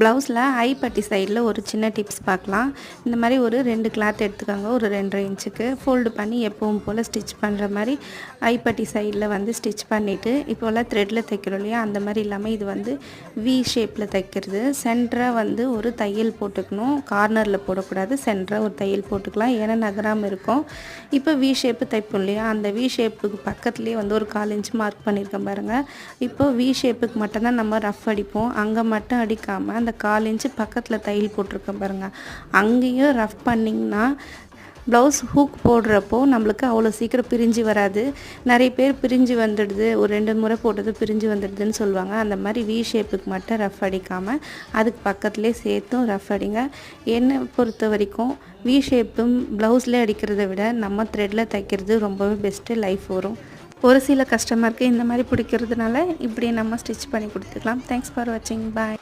ப்ளவுஸில் ஐப்பட்டி சைடில் ஒரு சின்ன டிப்ஸ் பார்க்கலாம். இந்த மாதிரி ஒரு ரெண்டு கிளாத் எடுத்துக்கோங்க ஒரு ரெண்டரை இன்ச்சுக்கு. ஃபோல்டு பண்ணி எப்பவும் போல் ஸ்டிச் பண்ணுற மாதிரி ஐப்பட்டி சைடில் வந்து ஸ்டிச் பண்ணிவிட்டு இப்போல்லாம் த்ரெட்டில் தைக்கிறோம் இல்லையா? அந்த மாதிரி இல்லாமல் இது வந்து வி ஷேப்பில் தைக்கிறது. சென்டராக வந்து ஒரு தையல் போட்டுக்கணும். கார்னரில் போடக்கூடாது. சென்டராக ஒரு தையல் போட்டுக்கலாம். ஏன்னா நகராமல் இருக்கும். இப்போ வி ஷேப்பு தைப்போம் இல்லையா? அந்த வி ஷேப்புக்கு பக்கத்துலேயே வந்து ஒரு கால் இன்ச் மார்க் பண்ணியிருக்கேன் பாருங்கள் இப்போ வி ஷேப்புக்கு மட்டும்தான் நம்ம ரஃப் அடிப்போம். அங்கே மட்டும் அடிக்காமல் அந்த கால் இன்ச்சு பக்கத்தில் தையல் போட்டிருக்கேன் பாருங்கள் அங்கேயும் ரஃப் பண்ணிங்கன்னா ப்ளவுஸ் ஹூக் போடுறப்போ நம்மளுக்கு அவ்வளோ சீக்கிரம் பிரிஞ்சு வராது. நிறைய பேர் பிரிஞ்சு வந்துடுது. ஒரு ரெண்டு முறை போட்டது பிரிஞ்சு வந்துடுதுன்னு சொல்லுவாங்க. அந்த மாதிரி வி ஷேப்புக்கு மட்டும் ரஃப் அடிக்காமல் அதுக்கு பக்கத்துலேயே சேர்த்தும் ரஃப் அடிங்க. என்னை பொறுத்த வரைக்கும் வி ஷேப்பும் ப்ளவுஸ்லேயே அடிக்கிறத விட நம்ம த்ரெட்டில் தைக்கிறது ரொம்பவே பெஸ்ட்டு லைஃப் வரும். ஒரு சில கஸ்டமருக்கு இந்த மாதிரி பிடிக்கிறதுனால இப்படி நம்ம ஸ்டிச் பண்ணி கொடுத்துக்கலாம். தேங்க்ஸ் ஃபார் வாட்சிங் பாய்